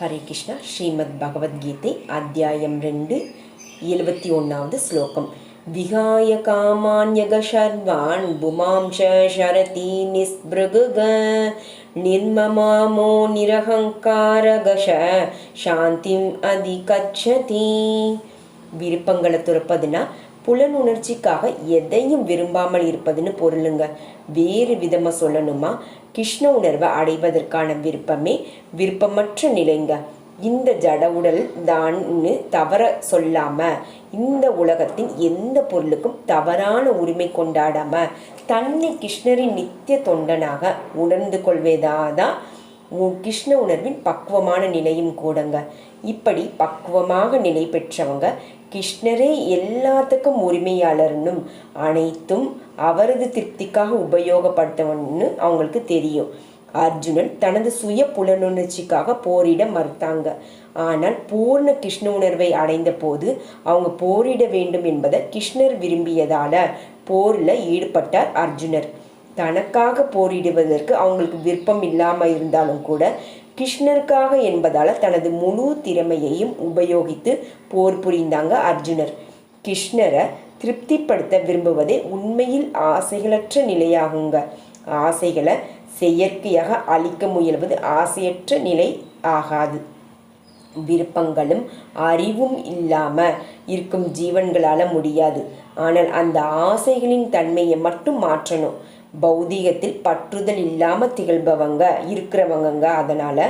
ஹரே கிருஷ்ணா ஸ்ரீமத் பகவத்கீதை அத்தியாயம் ரெண்டு எழுபத்தி ஒன்றாவது ஸ்லோகம் விகாய காமான்யக சர்வான் புமாம்ச ஷரதி நிஸ்பிருகுக நிர்மமாமோ நிரகங்காரகஷ சாந்திம் அதிகச்சதி விருப்பங்களை துறப்பதுன்னா புலனுணர்ச்சிக்காக எதையும் விரும்பாமல் இருப்பதுன்னு பொருளுங்க. வேறு விதமாக சொல்லணுமா? கிருஷ்ண உணர்வை அடைவதற்கான விருப்பமே விருப்பமற்ற நிலைங்க. இந்த ஜட உடல் தான்னு தவற சொல்லாம இந்த உலகத்தின் எந்த பொருளுக்கும் தவறான உரிமை கொண்டாடாம தன்னை கிருஷ்ணரின் நித்திய தொண்டனாக உணர்ந்து கொள்வதாதான் உ- கிருஷ்ண உணர்வின் பக்குவமான நிலையும் கூடங்க. இப்படி பக்குவமாக நிலை பெற்றவங்க கிருஷ்ணரே எல்லாத்துக்கும் உரிமையாளர்னும் அனைத்தும் அவரது திருப்திக்காக உபயோகப்படுத்தவன்னு அவங்களுக்கு தெரியும். அர்ஜுனன் தனது சுய புலனுணர்ச்சிக்காக போரிட மறுத்தாங்க. ஆனால் பூர்ண கிருஷ்ண உணர்வை அடைந்த போது அவங்க போரிட வேண்டும் என்பதை கிருஷ்ணர் விரும்பியதால போரில் ஈடுபட்டார் அர்ஜுனர். தனக்காக போரிடுவதற்கு அவங்களுக்கு விருப்பம் இல்லாமல் இருந்தாலும் கூட கிருஷ்ணருக்காக என்பதால் தனது முழு திறமையையும் உபயோகித்து போர் புரிந்தாங்க அர்ஜுனர். கிருஷ்ணரை திருப்திப்படுத்த விரும்புவதே உண்மையில் ஆசைகளற்ற நிலையாகுங்க. ஆசைகளை செயற்கையாக அழிக்க முயல்வது ஆசையற்ற நிலை ஆகாது. விருப்பங்களும் அறிவும் இல்லாம இருக்கும் ஜீவன்களால முடியாது. ஆனால் அந்த ஆசைகளின் தன்மையை மட்டும் மாற்றணும். பௌதீகத்தில் பற்றுதல் இல்லாம திகழ்பவங்க இருக்கிறவங்கங்க. அதனால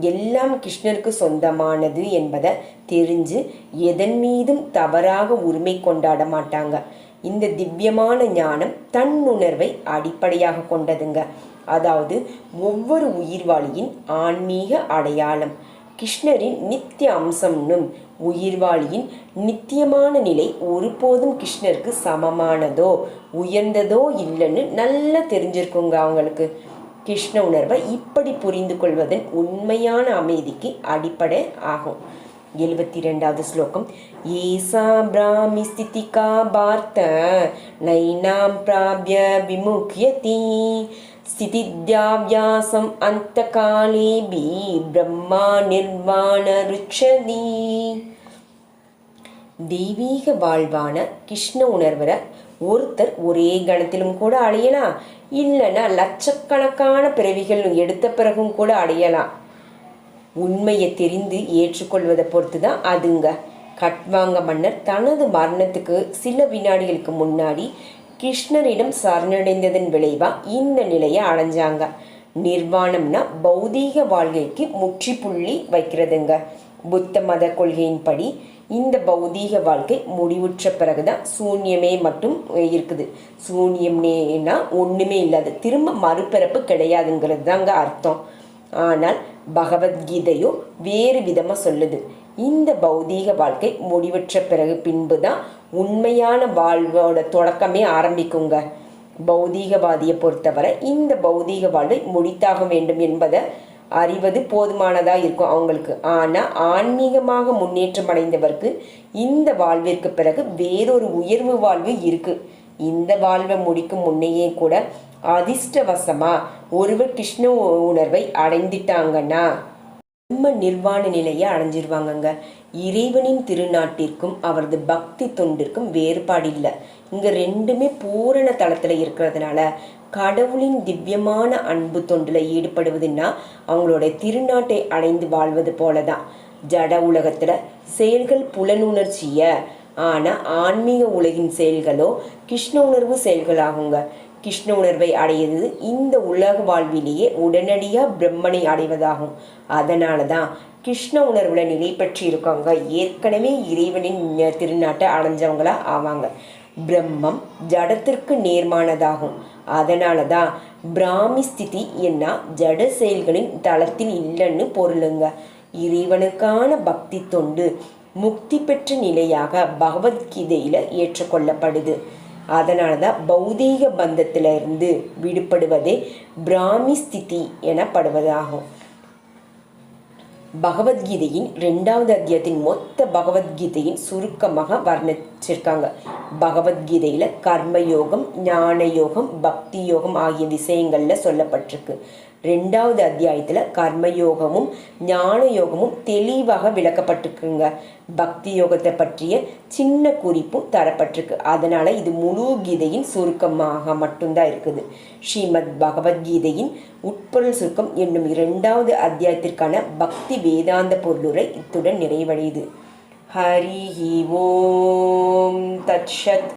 எல்லாம் கிருஷ்ணருக்கு சொந்தமானது என்பதை தெரிஞ்சு எதன் மீதும் தவறாக உரிமை கொண்டாட மாட்டாங்க. இந்த திவ்யமான ஞானம் தன்னுணர்வை அடிப்படையாக கொண்டதுங்க. அதாவது ஒவ்வொரு உயிர்வாளியின் ஆன்மீக அடையாளம். கிருஷ்ணரின் நித்திய அம்சம்னும் உயிர்வாளியின் நித்தியமான நிலை ஒருபோதும் கிருஷ்ணருக்கு சமமானதோ உயர்ந்ததோ இல்லைன்னு நல்லா தெரிஞ்சிருக்குங்க அவங்களுக்கு. கிருஷ்ண உணர்வை இப்படி புரிந்து கொள்வதன் உண்மையான அமைதிக்கு அடிப்படை ஆகும். எழுபத்தி ரெண்டாவது ஸ்லோகம். ஏசா பிராமி ஸ்திதிகா பார்த்த நைனாம் பிராபிய விமுக்கியதி स्थितिद्याव्यासम् அந்த காலேபி பிரம்மா நிர்வாண ருச்சதி தெய்வீக வாழ்வான கிருஷ்ண உணர்வரை ஒருத்தர் ஒரே கணத்திலும் கூட அடையலாம். இல்லைன்னா லட்சக்கணக்கான பிறவிகள் எடுத்த பிறகும் கூட அடையலாம். உண்மையை தெரிந்து ஏற்றுக்கொள்வதை பொறுத்து தான் அதுங்க. கட்வாங்க மன்னர் தனது மரணத்துக்கு சில வினாடிகளுக்கு முன்னாடி கிருஷ்ணரிடம் சரணடைந்ததன் விளைவா இந்த நிலையை அடைஞ்சாங்க. நிர்வாணம்னா பௌதீக வாழ்க்கைக்கு முற்றுப்புள்ளி வைக்கிறதுங்க. புத்த மத கொள்கையின்படி இந்த பௌதீக வாழ்க்கை முடிவுற்ற பிறகுதான் சூன்யமே மட்டும் இருக்குது. சூன்யம்னேனா ஒன்றுமே இல்லாது திரும்ப மறுபிறப்பு கிடையாதுங்கிறது தாங்க அர்த்தம். ஆனால் பகவத்கீதையோ வேறு விதமாக சொல்லுது. இந்த பௌதீக வாழ்க்கை முடிவற்ற பிறகு பின்பு தான் உண்மையான வாழ்வோட தொடக்கமே ஆரம்பிக்குங்க. பௌதீகவாதியை பொறுத்தவரை இந்த பௌதீக வாழ்வை முடித்தாக வேண்டும் என்பதை அறிவது போதுமானதா இருக்கும் அவங்களுக்கு. ஆனா ஆன்மீகமாக முன்னேற்றம் அடைந்தவருக்கு இந்த வாழ்விற்கு பிறகு வேறொரு உயர்வு வாழ்வு இருக்கு. இந்த வாழ்வை முடிக்கும் முன்னையே கூட அதிர்ஷ்டவசமா ஒருவர் கிருஷ்ண உணர்வை அடைந்துட்டாங்கன்னா பிரம்ம நிர்வாண நிலையை அடைஞ்சிருவாங்கங்க. இறைவனின் திருநாட்டிற்கும் அவரது பக்தி தொண்டிற்கும் வேறுபாடு இல்லை. இங்க ரெண்டுமே பூரண தளத்துல இருக்கிறதுனால கடவுளின் திவ்யமான அன்பு தொண்டில் ஈடுபடுவதுன்னா அவங்களோட திருநாட்டை அடைந்து வாழ்வது போலதான். ஜட உலகத்துல செயல்கள் புலனுணர்ச்சிய ஆனா ஆன்மீக உலகின் செயல்களோ கிருஷ்ண உணர்வு செயல்களாகுங்க. கிருஷ்ண உணர்வை அடையிறது இந்த உலக வாழ்விலேயே உடனடியாக பிரம்மனை அடைவதாகும். அதனால தான் கிருஷ்ண உணர்வில் நிலை பெற்று இருக்கவங்க ஏற்கனவே இறைவனின் திருநாட்டை அடைஞ்சவங்களா ஆவாங்க. பிரம்மம் ஜடத்திற்கு நேர்மானதாகும். அதனால தான் பிராமி ஸ்திதி என்ன ஜட செயல்களின் தளத்தில் இல்லைன்னு பொருளுங்க. இறைவனுக்கான பக்தி தொண்டு முக்தி பெற்ற நிலையாக பகவத்கீதையில் ஏற்றுக்கொள்ளப்படுது. அதனால தான் பௌதீக பந்தத்திலிருந்து விடுபடுவதே பிராமி ஸ்திதி எனப்படுவதாகும். பகவத்கீதையின் ரெண்டாவது அத்தியாயத்தின் மொத்த பகவத்கீதையின் சுருக்கமாக வர்ணிச்சிருக்காங்க. பகவத்கீதையில கர்ம யோகம் ஞான யோகம் பக்தி யோகம் ஆகிய விஷயங்கள்ல சொல்லப்பட்டிருக்கு. ரெண்டாவது அத்தியாயத்தில் கர்மயோகமும் ஞான யோகமும் தெளிவாக விளக்கப்பட்டிருக்குங்க. பக்தி யோகத்தை பற்றிய சின்ன குறிப்பும் தரப்பட்டிருக்கு. அதனால் இது முழு கீதையின் சுருக்கமாக மட்டும்தான் இருக்குது. ஸ்ரீமத் பகவத்கீதையின் உட்பொருள் சுருக்கம் என்னும் இரண்டாவது அத்தியாயத்திற்கான பக்தி வேதாந்த பொருளுரை இத்துடன் நிறைவடையுது. ஹரி ஓம் தட்சத்